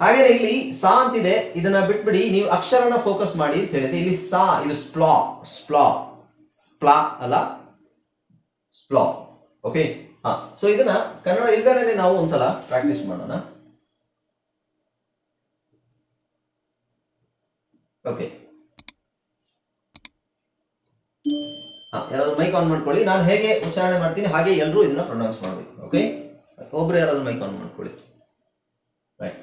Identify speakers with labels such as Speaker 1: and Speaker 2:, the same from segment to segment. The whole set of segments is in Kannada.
Speaker 1: ಹಾಗೇನೆ ಇಲ್ಲಿ ಸಾ ಅಂತಿದೆ, ಇದನ್ನ ಬಿಟ್ಬಿಡಿ, ನೀವು ಅಕ್ಷರನ ಫೋಕಸ್ ಮಾಡಿ ಅಂತ ಹೇಳಿದೆ. ಇಲ್ಲಿ ಸಾ, ಇದು ಸ್ಪ್ಲಾ ಸ್ಪ್ಲಾ ಸ್ಪ್ಲಾ ಅಲ್ಲ, ಸ್ಪ್ಲಾ. ಓಕೆ ಹಾ. ಸೊ ಇದನ್ನ ಕನ್ನಡ ಇಲ್ದಾನೆ ನಾವು ಒಂದ್ಸಲ ಪ್ರಾಕ್ಟೀಸ್ ಮಾಡೋಣ. ಓಕೆ ಹಾ, ಯಾರಾದ್ರೂ ಮೈಕ್ ಆನ್ ಮಾಡ್ಕೊಳ್ಳಿ. ನಾನು ಹೇಗೆ ಉಚ್ಚಾರಣೆ ಮಾಡ್ತೀನಿ, ಹಾಗೆ ಎಲ್ಲರೂ ಇದನ್ನ ಪ್ರೊನೌನ್ಸ್ ಮಾಡ್ಬೇಕು. ಓಕೆ ಒಬ್ರು ಯಾರಾದ್ರೂ ಮೈಕ್ ಆನ್ ಮಾಡ್ಕೊಳ್ಳಿ. ರೈಟ್.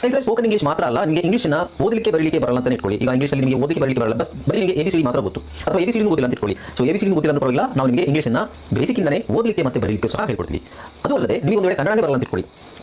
Speaker 2: ಸ್ನೇಹಿತರೆ ಸ್ಪೋಕನ್ ಇಂಗ್ಲಿಷ್ ಮಾತ್ರ ಅಲ್ಲ ನಿಮಗೆ ಇಂಗ್ಲಿಷ್ನ ಓದಲಿಕ್ಕೆ ಬರಲಿಕ್ಕೆ ಬರಲ್ಲ ಅಂತ ಇಟ್ಕೊಳ್ಳಿ. ಈಗ ಇಂಗ್ಲಿಷಲ್ಲಿ ನಿಮಗೆ ಓದಲಿಕ್ಕೆ ಬರಲಿಕ್ಕೆ ಬರಲ್ಲ. ಬಸ್ ಬರೀ ನಿಮಗೆ ಎಬಿಸಿಡಿ ಮಾತ್ರ ಗೊತ್ತು. ಅಥವಾ ಎಬಿಸಿಡಿ ಓದಿಲ್ಲ ಅಂತ ಇಟ್ಕೊಳ್ಳಿ. ಸೊ ಎಬಿಸಿಡಿ ಗೊತ್ತಿಲ್ಲ ಅಂತ ಪರವಾಗಿಲ್ಲ, ನಾವು ನಿಮಗೆ ಇಂಗ್ಲಿಷ್ನ ಬೇಸಿಕ್ಕಿಂದನೇ ಓದಲಿಕ್ಕೆ ಮತ್ತೆ ಬರಲಿಕ್ಕೆ ಸಹ ಹೇಳ್ಕೊಡ್ತೀವಿ. ಅದು ಅಲ್ಲದೆ ನಿಮಗೆ ಒಂದು ವೇಳೆ ಕನ್ನಡನೇ ಬರಲ್ಲ ಅಂತ ಇಟ್ಕೊಳ್ಳಿ.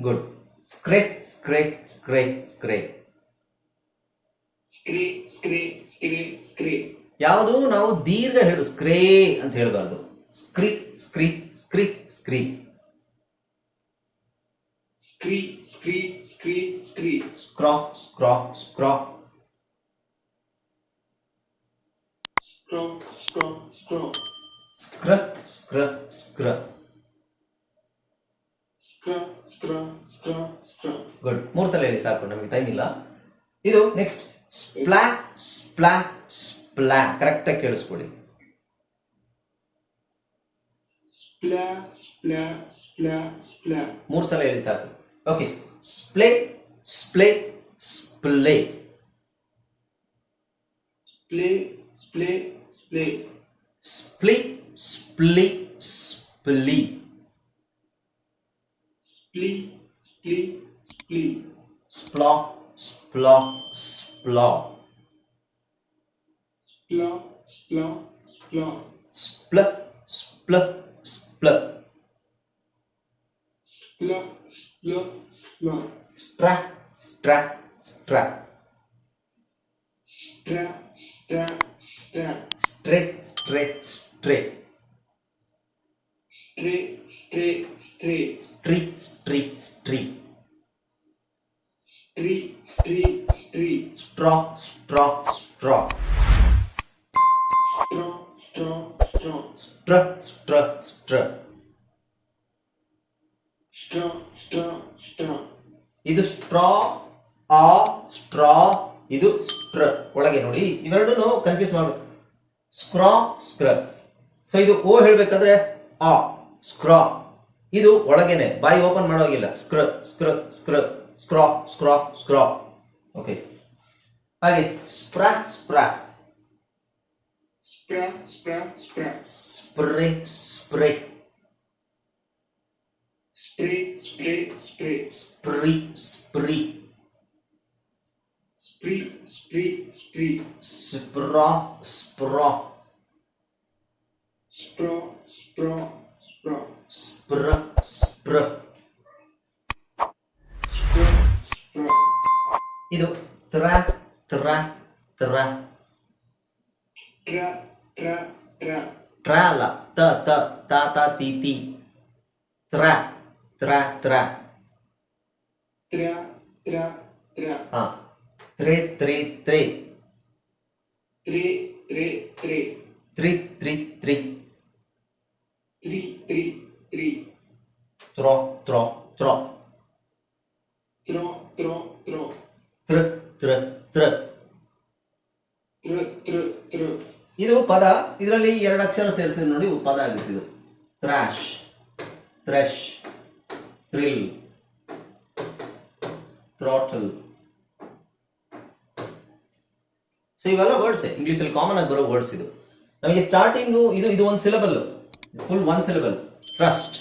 Speaker 1: ಗುಡ್ ಸ್ಕ್ರೇ ಸ್ಕ್ರೇ ಸ್ಕ್ರೇ ಸ್ಕ್ರೇ
Speaker 3: ಸ್ಕ್ರೀ ಸ್ಕ್ರೀ ಸ್ಕ್ರೀ ಸ್ಕ್ರೀ
Speaker 1: ಯಾವುದು? ನಾವು ದೀರ್ಘ ಹೇಳು ಸ್ಕ್ರೇ ಅಂತ ಹೇಳಬಾರ್ದು. Scree scree scree scree.
Speaker 3: Scree, scree, scree. Scraw
Speaker 1: scraw scraw. Scraw
Speaker 3: scraw scraw.
Speaker 1: Scra scra scra. Good ಮೂರು ಸಲ ಹೇಳಿ ಸಾಕು ನಮಗೆ ಟೈಮ್ ಇಲ್ಲ. ಇದು ನೆಕ್ಸ್ಟ್ ಸ್ಪ್ಲಾ ಸ್ಪ್ಲಾ ಸ್ಪ್ಲಾ ಕರೆಕ್ಟಾಗಿ ಕೇಳಿಸ್ಕೊಳ್ಳಿ. ಮೂರು ಸಲ ಹೇಳಿ ಸಾಕು. Okay splay splay splay
Speaker 3: splay splay splay
Speaker 1: splee splay splee
Speaker 3: Kli, kli, kli.
Speaker 1: Splop, splop, splop.
Speaker 3: Splop, splop, splop.
Speaker 1: Splup, splup, splup.
Speaker 3: Splup, splup, splup.
Speaker 1: Strap, strap, strap.
Speaker 3: Strap, strap, strap.
Speaker 1: Straight, straight, straight.
Speaker 3: Straight, straight, stray.
Speaker 1: Tree. Tree. Tree.
Speaker 3: Tree. Tree. stree.
Speaker 1: Straw. Straw. Straw
Speaker 3: Straw, straw, straw.
Speaker 1: Stra stra stra
Speaker 3: Straw, straw, straw.
Speaker 1: ಇದು ಸ್ಟ್ರಾ ಆ ಸ್ಟ್ರಾ ಇದು ಸ್ಟ್ರ ಒಳಗೆ ನೋಡಿ ಇವೆರಡನ್ನು ಕನ್ಫ್ಯೂಸ್ ಮಾಡು ಸ್ಕ್ರಾ ಸ್ಕ್ರ ಸೊ ಇದು ಓ ಹೇಳ್ಬೇಕಂದ್ರೆ ಆ ಸ್ಕ್ರಾ ಇದು ಒಳಗೇನೆ ಬಾಯಿ ಓಪನ್ ಮಾಡೋಗಿಲ್ಲ ಸ್ಕ್ರ ಸ್ಕ್ರ ಸ್ಕ್ರ ಸ್ಕ್ರಾ ಸ್ಕ್ರಾ ಸ್ಕ್ರಾ ಓಕೆ ಹಾಗೆ spraw spraw. Spray spray. Spree spree. Spraw spraw. Spra spra
Speaker 3: Spraw, spraw.
Speaker 1: ಇದು ತ್ರ ತ್ರ ತ್ರ
Speaker 3: Tra, tra, tra.
Speaker 1: ಟ್ರ ಅಲ್ಲ ತ ತ ತ ತ ತಿ ತಿ ತ್ರ ತ್ರ ತ್ರ
Speaker 3: Tra, tra, tra.
Speaker 1: ಹಾ ತ್ರೆ ತ್ರೆ ತ್ರೆ
Speaker 3: Tre, tre, tre.
Speaker 1: ತ್ರಿ ತ್ರಿ ತ್ರಿ tro, tro.
Speaker 3: Tro, tro, tro.
Speaker 1: ತ್ರ
Speaker 3: Tr, tr, tr.
Speaker 1: ಇದು ಪದ ಇದರಲ್ಲಿ ಎರಡು ಅಕ್ಷರ ಸೇರಿಸಿ ನೋಡಿ ಪದ ಆಗುತ್ತೆ ಇದು. Thrash thresh thrill throttle so ಇವೆಲ್ಲ ವರ್ಡ್ಸ್ ಇಂಗ್ಲಿಷ್ ಅಲ್ಲಿ ಕಾಮನ್ ಆಗಿ ಬರೋ ವರ್ಡ್ಸ್ ಇದು. ನಮಗೆ ಸ್ಟಾರ್ಟಿಂಗು ಇದು ಇದು ಒಂದು syllable full one syllable trust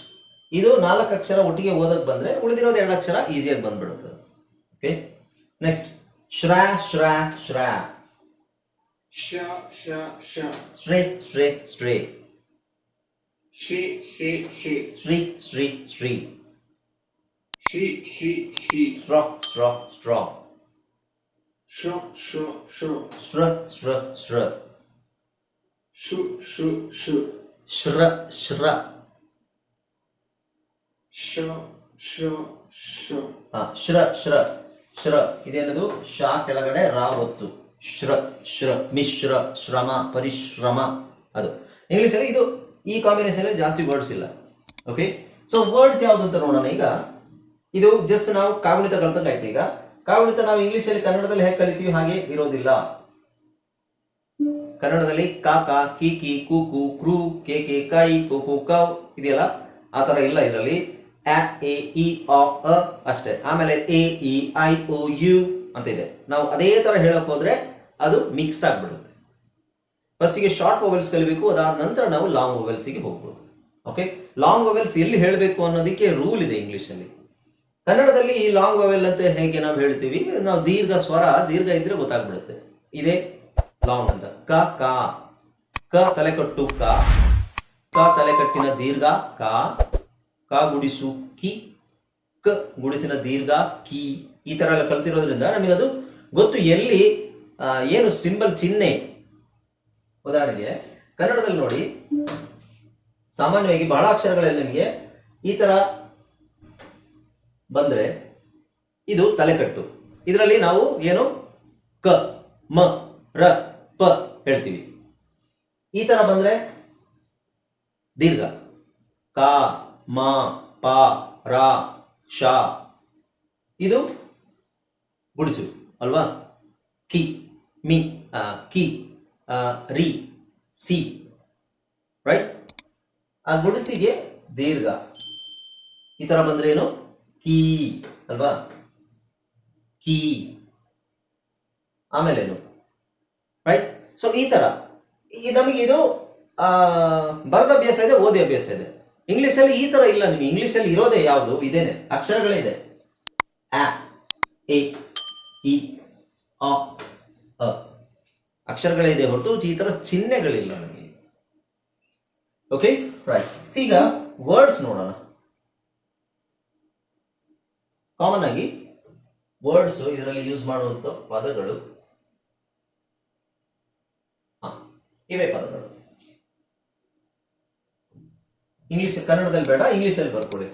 Speaker 1: ಇದು ನಾಲ್ಕು ಅಕ್ಷರ ಒಟ್ಟಿಗೆ ಓದಕ್ ಬಂದ್ರೆ ಉಳಿದಿರೋದು ಎರಡು ಅಕ್ಷರ ಈಸಿಯಾಗಿ ಬಂದ್ಬಿಡುತ್ತೆ. Okay next shraw shraw shraw.
Speaker 3: Sha sha sha.
Speaker 1: Shree shree shree.
Speaker 3: Shree shi shi
Speaker 1: shree shree shree.
Speaker 3: Shi shi shi
Speaker 1: straw straw straw
Speaker 3: shra sha shra.
Speaker 1: ಶ್ರ ಶ್ರ ಶ್ರ.
Speaker 3: ಶು ಶು ಶು
Speaker 1: ಶ್ರ ಶ್ರ. ಶ್ರ ಶ್ರ ಶ್ರ. ಇದೇನದು ಶಾ ಕೆಳಗಡೆ ರಾ ಒತ್ತು. ಶ್ರ ಶ್ರ, ಮಿಶ್ರ, ಶ್ರಮ, ಪರಿಶ್ರಮ. ಅದು. ಇಂಗ್ಲಿಷ್ ಅಲ್ಲಿ ಇದು ಈ ಕಾಂಬಿನೇಷನ್ ಅಲ್ಲಿ ಜಾಸ್ತಿ ವರ್ಡ್ಸ್ ಇಲ್ಲ. ಓಕೆ ಸೊ ವರ್ಡ್ಸ್ ಯಾವ್ದು ಅಂತ ನೋಡೋಣ ಈಗ. ಇದು ಜಸ್ಟ್ ನಾವು ಕಾಗುಣಿತ ಕಲ್ತಂಗೆ ಆಯ್ತು ಈಗ. ಕಾಗುಣಿತ ನಾವು ಇಂಗ್ಲಿಷ್ ಅಲ್ಲಿ ಕನ್ನಡದಲ್ಲಿ ಹೇಗೆ ಕಲಿತೀವಿ ಹಾಗೆ ಇರೋದಿಲ್ಲ. ಕನ್ನಡದಲ್ಲಿ ಕಾಕ ಕು ಕೂಕು ಕ್ರೂ, ಕೆ ಕೆ, ಕೈ, ಕು ಕು, ಕೌ ಇದೆಯಲ್ಲ? ಆ ತರ ಇಲ್ಲ ಇದರಲ್ಲಿ. ಎ ಎ ಇ ಅ ಅ ಅಷ್ಟೇ. ಆಮೇಲೆ A E I O U ಅಂತ ಇದೆ. ನಾವು ಅದೇ ತರ ಹೇಳಕ್ ಹೋದ್ರೆ ಅದು ಮಿಕ್ಸ್ ಆಗ್ಬಿಡುತ್ತೆ. ಫಸ್ಟಿಗೆ ಶಾರ್ಟ್ ಮೊಬೈಲ್ಸ್ ಕಲಿಬೇಕು, ಅದಾದ ನಂತರ ನಾವು ಲಾಂಗ್ ಮೊಬೈಲ್ಸ್ಗೆ ಹೋಗ್ಬೋದು. ಓಕೆ ಲಾಂಗ್ ಮೊಬೈಲ್ಸ್ ಎಲ್ಲಿ ಹೇಳಬೇಕು ಅನ್ನೋದಕ್ಕೆ ರೂಲ್ ಇದೆ ಇಂಗ್ಲಿಷ್ ಅಲ್ಲಿ ಕನ್ನಡದಲ್ಲಿ ಈ ಲಾಂಗ್ ವೊವೆಲ್ ಅಂತ ಹೇಗೆ ನಾವು ಹೇಳ್ತೀವಿ? ನಾವು ದೀರ್ಘ ಸ್ವರ, ದೀರ್ಘ ಇದ್ರೆ ಗೊತ್ತಾಗ್ಬಿಡುತ್ತೆ. ಇದೆ ಲಾಂಗ್ ಅಂತ. ಕ ಕ. ಕ ತಲೆಕಟ್ಟು ಕ. ಕ ತಲೆಕಟ್ಟಿನ ದೀರ್ಘ, ಕ. ಕ ಗುಡಿಸು ಕಿ, ಕ ಗುಡಿಸಿನ ದೀರ್ಘ, ಕಿ ಈ ತರ ಎಲ್ಲ ಕಲ್ತಿರೋದ್ರಿಂದ ಅದು ಗೊತ್ತು ಎಲ್ಲಿ ಏನು ಸಿಂಬಲ್ ಚಿಹ್ನೆ. ಉದಾಹರಣೆಗೆ, ಕನ್ನಡದಲ್ಲಿ ನೋಡಿ, ಸಾಮಾನ್ಯವಾಗಿ ಬಹಳ ಅಕ್ಷರಗಳಲ್ಲಿ ನಮಗೆ ಈ ತರ ಬಂದ್ರೆ ಇದು ತಲೆಕಟ್ಟು. ಇದರಲ್ಲಿ ನಾವು ಏನು? ಕ, ಮ, ರ, ಪ ಹೇಳ್ತೀವಿ. ಈ ತರ ಬಂದ್ರೆ ದೀರ್ಘ. ಕ ಮ, ಪ, ರ, ಶ. ಇದು ಗುಡಿಸು, ಅಲ್ವಾ? ಕಿ, ಮಿ ಕಿ ರಿ, ಸಿ. ರೈಟ್ ಆ ಗುಡಿಸಿಗೆ ದೀರ್ಘ. ಈ ತರ ಬಂದ್ರೆ ಏನು? ಕೀ, ಅಲ್ವಾ? ಕೀ. ಆಮೇಲೆ ಏನು? ರೈಟ್ ಸೊ ಈ ತರ. ನಮಗೆ ಇದು ಬರದ ಅಭ್ಯಾಸ ಇದೆ ಓದಿ ಅಭ್ಯಾಸ ಇದೆ. ಇಂಗ್ಲಿಷ್ ಅಲ್ಲಿ ಈ ತರ ಇಲ್ಲ, ನಿಮಗೆ ಇಂಗ್ಲಿಷ್ ಅಲ್ಲಿ ಇರೋದೇ ಯಾವುದು? ಇದೇನೆ. ಅಕ್ಷರಗಳಿದೆ. ಆ ಎ, ಇ ಅಕ್ಷರಗಳಿದೆ ಹೊರತು ಈ ತರ ಚಿಹ್ನೆಗಳಿಲ್ಲ ನಮಗೆ. ಓಕೆ ರೈಟ್ ಈಗ ವರ್ಡ್ಸ್ ನೋಡೋಣ. ಕಾಮನ್ ಆಗಿ ವರ್ಡ್ಸ್ ಇದರಲ್ಲಿ ಯೂಸ್ ಮಾಡುವಂತ ಪದಗಳು. ಇವೇ ಪದಗಳು. ಇಂಗ್ಲಿಷ್ ಕನ್ನಡದಲ್ಲಿ ಬೇಡ ಇಂಗ್ಲಿಷ್ ಅಲ್ಲಿ ಬರ್ಕೊಳ್ಳಿ.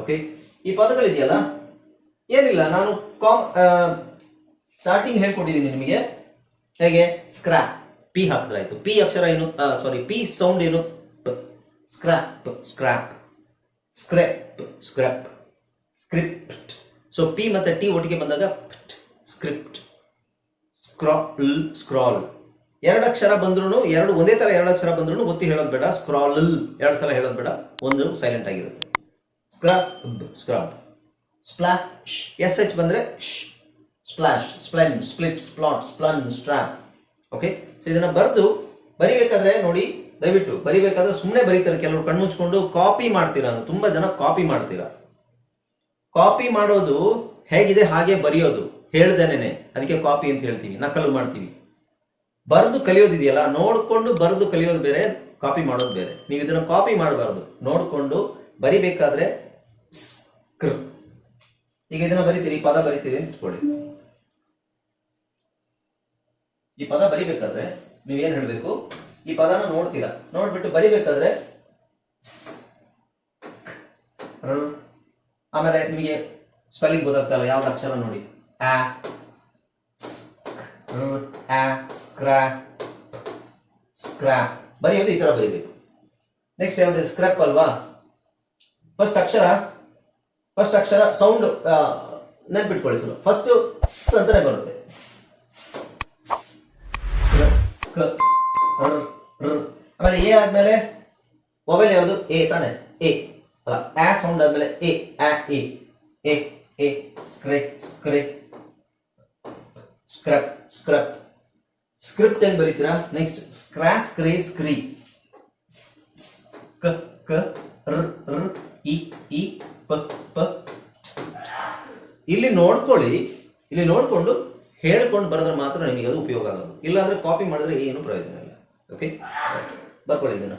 Speaker 1: ಓಕೆ ಈ ಪದಗಳಿದೆಯಲ್ಲ ಏನಿಲ್ಲ, ನಾನು ಕಾಮ್ ಸ್ಟಾರ್ಟಿಂಗ್ ಹೇಳ್ಕೊಟ್ಟಿದ್ದೀನಿ ನಿಮಗೆ. ಹೇಗೆ? ಸ್ಕ್ರಾಪ್ ಪಿ ಹಾಕಿದ್ರಾಯ್ತು. ಪಿ ಅಕ್ಷರ ಏನು? ಸಾರಿ ಪಿ ಸೌಂಡ್ ಏನು? Scrap scrap screp scrup script so P ಮತ್ತೆ ಟಿ ಒಟ್ಟಿಗೆ ಬಂದಾಗ ಸ್ಕ್ರಿಪ್ಟ್ ಸ್ಕ್ರಾಲ್ ಸ್ಕ್ರಾಲ್ ಎರಡು ಅಕ್ಷರ ಬಂದ್ರೂ ಎರಡು, ಒಂದೇ ತರ ಎರಡು ಅಕ್ಷರ ಬಂದ್ರೂ ಒತ್ತಿ ಹೇಳೋದು ಬೇಡ. ಸ್ಕ್ರಾಲ್ ಎರಡು ಸಲ ಹೇಳೋದು ಬೇಡ. ಒಂದು ಸೈಲೆಂಟ್ ಆಗಿರುತ್ತೆ. Scrap scrap splash S H ಬಂದ್ರೆ splash splen split splat splun strap okay so ಇದನ್ನ ಬರೆದು ಬರಿಬೇಕಾದ್ರೆ ನೋಡಿ ದಯವಿಟ್ಟು ಬರಿಬೇಕಾದ್ರೆ ಸುಮ್ಮನೆ ಬರೀತಾರೆ ಕೆಲವರು ಕಣ್ಣು ಮುಚ್ಕೊಂಡು ಕಾಪಿ ಮಾಡ್ತೀರಾ ತುಂಬಾ ಜನ ಕಾಪಿ ಮಾಡ್ತೀರಾ? ಕಾಪಿ ಮಾಡೋದು ಹೇಗಿದೆ, ಹಾಗೆ ಬರೆಯೋದು. ಹೇಳ್ದೇನೆ ಅದಕ್ಕೆ ಕಾಪಿ ಅಂತ ಹೇಳ್ತೀವಿ, ನಕಲು ಮಾಡ್ತೀವಿ. ಬರೆದು ಕಲಿಯೋದಿದೆಯಲ್ಲ, ನೋಡ್ಕೊಂಡು ಬರೆದು ಕಲಿಯೋದು ಬೇರೆ ಕಾಪಿ ಮಾಡೋದು ಬೇರೆ. ನೀವು ಇದನ್ನ ಕಾಪಿ ಮಾಡಬಾರ್ದು. ನೋಡ್ಕೊಂಡು ಬರಿಬೇಕಾದ್ರೆ. ಈಗ ಇದನ್ನ ಬರಿತೀರಿ ಪದ ಬರಿತೀರಿ ಅಂತ ಇಟ್ಕೊಳ್ಳಿ. ಈ ಪದ ಬರಿಬೇಕಾದ್ರೆ ನೀವೇನ್ ಹೇಳ್ಬೇಕು? ಈ ಪದನ ನೋಡ್ತೀರಾ. ನೋಡ್ಬಿಟ್ಟು ಬರಿಬೇಕಾದ್ರೆ. ಆಮೇಲೆ ನಿಮಗೆ ಸ್ಪೆಲ್ಲಿಂಗ್ ಗೊತ್ತಾಗ್ತಲ್ಲ, ಯಾವ್ದು ಅಕ್ಷರ ನೋಡಿ. ಆ ಸ್ಕ್ರಾಪ್ ಬರೆಯೋದು ಈ ತರ ಬರಿಬೇಕು. ನೆಕ್ಸ್ಟ್ ಯಾವ್ದು ಸ್ಕ್ರಾಪ್ ಅಲ್ವಾ? ಫಸ್ಟ್ ಅಕ್ಷರ ಫಸ್ಟ್ ಅಕ್ಷರ ಸೌಂಡ್ ನೆನ್ಪಿಟ್ಕೊಳ್ಳಿ ಸರ್ ಫಸ್ಟ್ ಸ್ ಅಂತಾನೆ ಬರುತ್ತೆ. ಆಮೇಲೆ ಎ ಆದ್ಮೇಲೆ ಮೊಬೈಲ್ ಯಾವುದು? ಎ ತಾನೆ? ಎ ಅಲ್ಲ, ಆ ಸೌಂಡ್ ಆದ್ಮೇಲೆ ಎ ಆ ಎ ಎ A scray scray scrup scrup script ಹೆಂಗ್ ಬರೀತೀರಾ? ನೆಕ್ಸ್ಟ್ ಸ್ಕ್ರಾ ಸ್ಕ್ರೇ ಸ್ಕ್ರೀ ಕ ಕ ರ್ ಇ ಇ ಪ ಪ ಇಲ್ಲಿ ನೋಡ್ಕೊಳ್ಳಿ, ಇಲ್ಲಿ ನೋಡ್ಕೊಂಡು ಹೇಳ್ಕೊಂಡು ಬರೆದ್ರೆ ಮಾತ್ರ ನಿಮಗೆ ಅದು ಉಪಯೋಗ ಆಗೋದು. ಇಲ್ಲಾಂದ್ರೆ ಕಾಪಿ ಮಾಡಿದ್ರೆ ಏನು ಪ್ರಯೋಜನ ಓಕೆ ಬರ್ಕೊಳ್ಳಿ ಇದನ್ನ